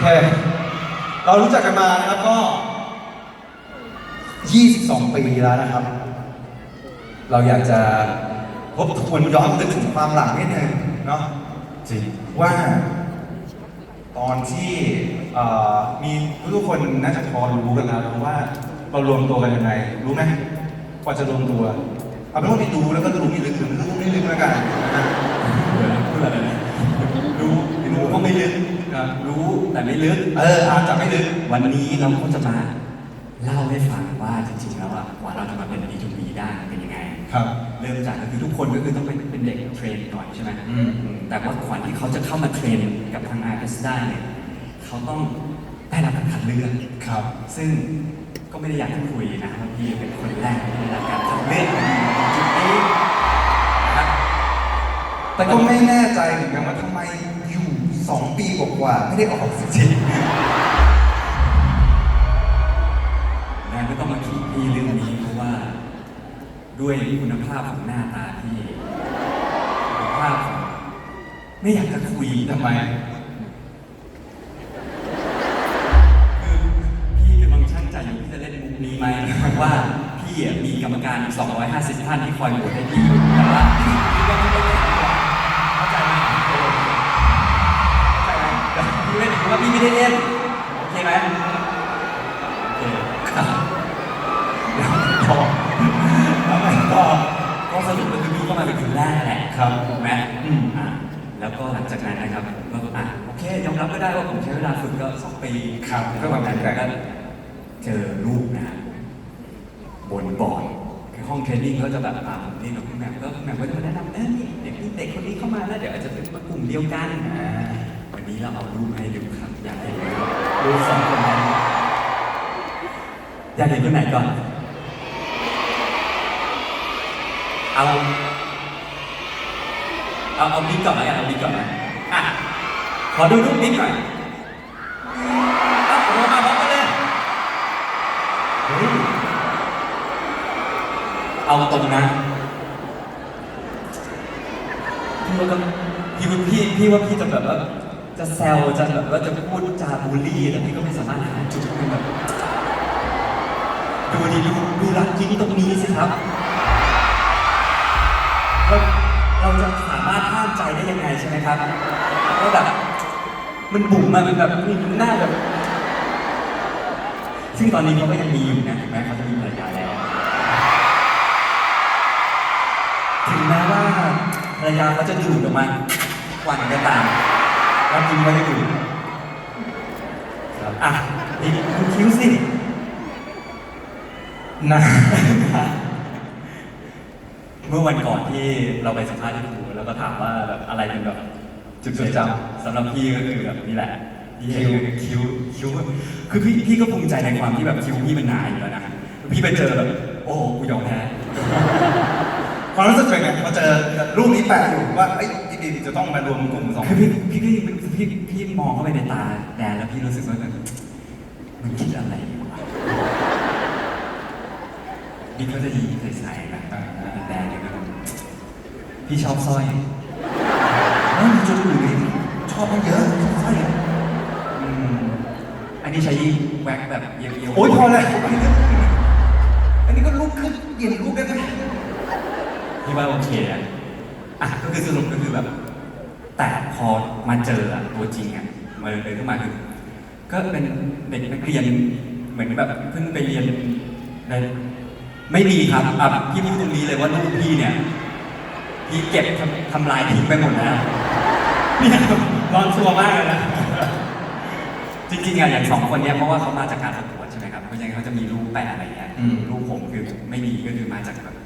เค เรารู้จักกันมานะครับก็ 22 ปีแล้วนะครับ เราอยากจะพบทวนย้อนนึกถึงความหลังนิดนึงเนาะจริงว่าตอนที่เอ่อมีทุกคนน่าจะพอรู้กันแล้วว่าเรารวมตัวกันยังไง รู้ไหมกว่าจะรวมตัวเอาเป็นว่าไม่รู้แล้วก็รู้ไม่ลึกหรือรู้ไม่ลึกแล้วกันนะพูดอะไรนะรู้รู้ก็ไม่ลึกนะ รู้แต่ไม่ลึกเอออาจจะไม่ลึกวันนี้เราก็จะมาเล่าให้ฟังว่าจริงๆแล้วอะกว่าเราจะมาเป็น B2B ได้เป็นยังไงครับ เริ่มจากก็คือทุกคนก็คือต้องเป็นเป็นเด็กเทรนก่อนใช่ไหมอืมอืมแต่ว่าก่อนที่เขาจะเข้ามาเทรนกับทาง RS ได้เนี่ยเขาต้องได้รับการคัดเลือกครับ ซึ่งก็ไม่ได้อยากจะคุยนะว่าพี่เป็นคนแรกที่ได้รับการคัดเลือกมาอยู่จุดนี้นะครับ แต่ก็ไม่แน่ใจเหมือนกันว่าทำไมอยู่ สองปีกว่าๆไม่ได้ออกสักทีแม่ไม่ต้องมาขีดพี่เรื่องนี้เพราะว่า ด้วยคุณภาพของหน้าตาพี่คุณภาพของไม่อยากจะคุยทำไมคือพี่กำลังชั่งใจอยู่ที่จะเล่นมุกนี้ไหมว่าพี่อะมีกรรมการอีก250 ท่านที่คอยโหวตให้พี่อยู่แต่ว่าพี่ก็ไม่ได้ พี่เล่นถือว่าพี่ไม่ได้เล่นโอเคไหมโอเคครับแล้วก็แล้วไงก็ก็สรุปก็คือพี่ก็มาเป็นคนแรกแหละครับถูกไหมอืมอะแล้วก็หลังจากนั้นนะครับผมก็อะโอเคยอมรับก็ได้ว่าผมใช้เวลาฝึกก็สองปีครับก็ก็ประปมาระณมาณนั้นั้นนก็เจอรูปนะครับบนบอร์ดคือห้องเทรนนิ่งก็จะแบบอ่าผมนี่กับพี่แหม่มก็พี่แหม่มก็จะมาแนะนำเอ้ยนี่เด็กนี่เด็กคนนี้เข้ามาแล้วเดี๋ยวอาจจะเป็นกลุ่มเดียวกันอ่าวันนี้เราเอารูปมาให้ดูครับ อยากเห็นรูปสองคนนั้นอยากเห็นคนไหนก่อน เอาเอาเอาบิ๊กก่อนแล้วกันเอาบิ๊กก่อนนะอะขอดูรูปบิ๊กหน่อยเอาผมมาพร้อมกันเลยเฮ้ยเอาตรงนะพี่ว่าพี่พี่ว่าพี่จะแบบว่า จะแซวจะแบบว่าจะพูดจาบูลลี่แต่พี่ก็ไม่สามารถหาจุดที่แบบดูดิดูดูรักยิ้มตรงนี้สิครับเราเราจะสามารถห้ามใจได้ยังไงใช่ไหมครับว่าแบบมันบุ๋มมามันแบบมันหน้าแบบ ซึ่งตอนนี้เขาก็ยังมีอยู่นะถึงแม้เขาจะมีภรรยาแล้ว ถึงแม้ว่าภรรยาเขาจะดูดออกมาวันก็ตาม แล้วกินไม่ได้ดูดครับอะนี่คุณคิ้วสินะเมื่อวันก่อนที่เราไปสัมภาษณ์ที่ครูแล้วก็ถามว่าแบบอะไรเป็นแบบจุดจดจำสำหรับพี่ก็คือแบบนี่แหละที่เห็นคือคิ้วคิ้วคือพี่พี่ก็ภูมิใจในความที่แบบคิ้วพี่มันหนาอยู่แล้วนะพี่ไปเจอแบบโอ้โหกูยอมแพ้ความรู้สึกเป็นไงมาเจอรูปนี้แปะอยู่ว่าไอ้ย พี่บีจะต้องมารวมกลุ่มสองคือพี่พี่พี่พี่พี่มองเข้าไปในตาแดนแล้วพี่รู้สึกว่าแบบมันคิดอะไรอยู่วะนี่เขาจะยิ้มใสๆนะแดนเนี่ยนะพี่ชอบสร้อยเฮ้ยมีจุดอื่นอีกชอบมันเยอะใช่อืมอันนี้ใช้แว็กแบบเยียวๆโอ้ยพอแล้วอันนี้ก็ลุกขึ้นเปลี่ยนรูปได้ไหมพี่ว่าโอเคอะ อะก็คือสรุปก็คือแบบ แต่พอมาเจออะตัวจริงอะมาเดินเข้ามาคือก็เป็นเด็กนักเรียนเหมือนแบบเพิ่งไปเรียนในไม่มีครับอะพี่พูดตรงนี้เลยว่าลูกพี่เนี่ยพี่เก็บทำทำลายทิ้งไปหมดแล้วเนี่ยร้อนตัวมากเลยนะ จริงๆอะอย่างสองคนเนี้ยเพราะว่าเขามาจากการประกวดใช่ไหมครับเพราะฉะนั้นเขาจะมีรูปแปะอะไรเงี้ยรูปผมคือไม่มีก็คือมาจากแบบ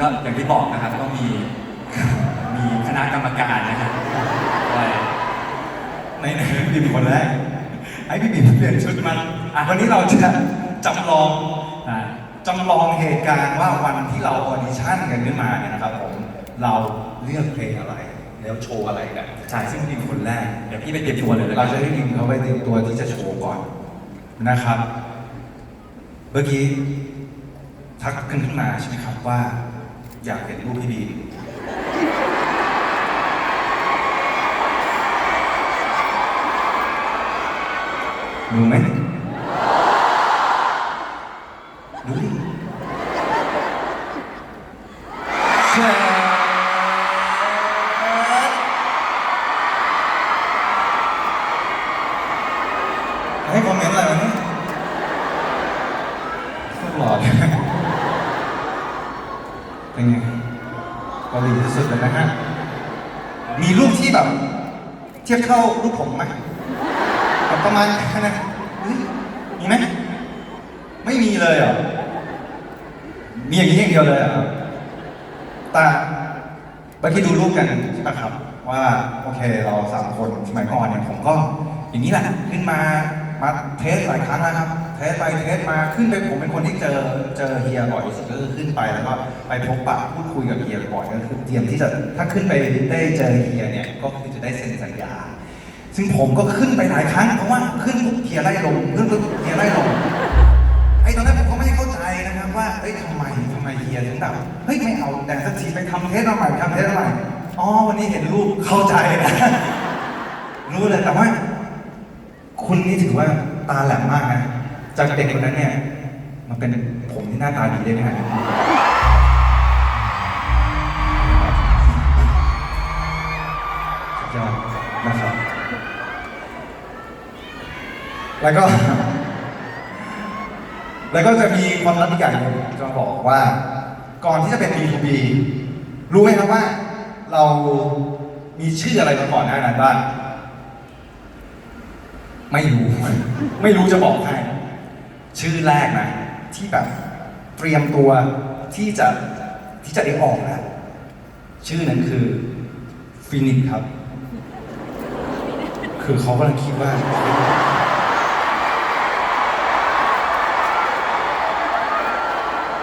ก็อย่างที่บอกนะครับก็มีมีคณะกรรมการนะครับคอยในในพี่บีคนแรกให้พี่บีเปลี่ยนชุดมันอะวันนี้เราจะจำลองอ่าจำลองเหตุการณ์ว่าวันที่เราออดิชั่นกันขึ้นมาเนี่ยนะครับผมเราเลือกเพลงอะไร แล้วโชว์อะไรกันใช่ซึ่งพี่บีคนแรกเดี๋ยวพี่ไปเตรียมตัวเลยแล้วกัเรานจะให้ดิมเขาไปเตรียมตัวที่จะโชว์ก่อนนะครับ เมื่อกี้ทักกันขึ้นมาใช่ไหมครับว่า อยากเห็นรูปพี่บีมอรู้ไหมดูดิแชให้คอมเมนต์ลอด เป็นไงเกาหลีที่ สุดเลยนะฮะ มีรูปที่แบบ เทียบเท่ารูปผมไหมแบบประมาณนั้นเฮ้ยมีไหมไม่มีเลยเหรอ มีอย่างนี้อย่างเดียวเลยเหรอครับแต่เมื่อกี้ดูรูปกันใช่ปะครับ ว่าโอเคเราสามคนสมัยก่อนเนี่ยผมก็อย่างนี้แหละขึ้นมามาเทสหลายครั้งแล้วครับ เทสไปเทสมาขึ้นไปผมเป็นคนที่เจอเจอเฮียบ่อยที่สุดก็คือขึ้นไปแล้วก็ไปพบปะพูดคุยกับเฮียบ่อยก็คือเตรียมที่จะถ้าขึ้นไปได้เจอเฮียเนี่ยก็คือจะได้เซ็นสัญญา ซึ่งผมก็ขึ้นไปหลายครั้งเพราะว่าขึ้นเฮียไล่ลงขึ้นปุ๊บเฮียไล่ลงไอ้ตอนแรกผมก็ไม่เข้าใจนะครับว่าเฮ้ยทำไมทำไมเฮียถึงแบบเฮ้ยไม่เอาแต่สักทีไปทำเทสมาใหม่ทำเทสมาใหม่อ๋อวันนี้เห็นรูปเข้าใจนะรู้เลยแต่ว่าคุณนี่ถือว่าตาแหลมมากนะ จากเด็กคนนั้นเนี่ยมาเป็นผมที่หน้าตาดีได้ขนาดนี้สุดยอดนะครับ แล้วก็ แล้วก็จะมีความลับอีกอย่างหนึงจะบอกว่า ก่อนที่จะเป็น B2B รู้ไหมครับว่า เรามีชื่ออะไรมาก่อนหน้านั้นบ้าง ไม่รู้ ไม่รู้จะบอกให้ ชื่อแรกนะ ที่แบบเตรียมตัวที่จะที่จะได้ออกนะ ชื่อนั้นคือฟินิกครับ คือเขากำลังคิดว่า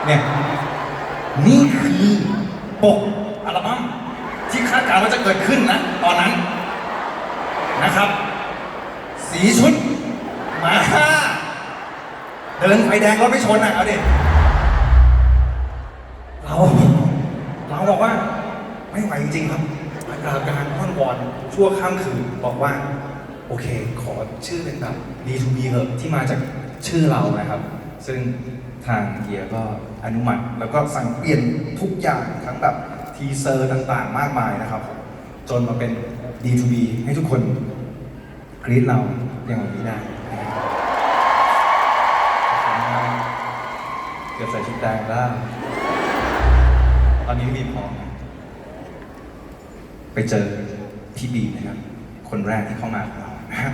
เนี่ยนี่คือปกอัลบั้มที่คาดการณ์ว่าจะเกิดขึ้นนะ ตอนนั้นนะครับ สีชุดมาห้า เดินไฟแดงรถไม่ชนอะเอาดิเราเราบอกว่าไม่ไหวจริงครับอาการอ้อนวอนชั่วข้ามคืนบอกว่า โอเค ขอชื่อเป็นแบบ D2B เหอะที่มาจากชื่อเรานะครับ ซึ่งทางเกียร์ก็อนุมัติ แล้วก็สั่งเปลี่ยนทุกอย่างทั้งแบบทีเซอร์ต่างๆ มากมายนะครับ จนมาเป็น D2B ให้ทุกคนกรี๊ดเราอย่างนี้ได้ จะใส่ชุดแดงได้ตอนนี้มีพร้อมไปเจอพี่บีนะครับ คนแรกที่เข้ามาของเรานะครับ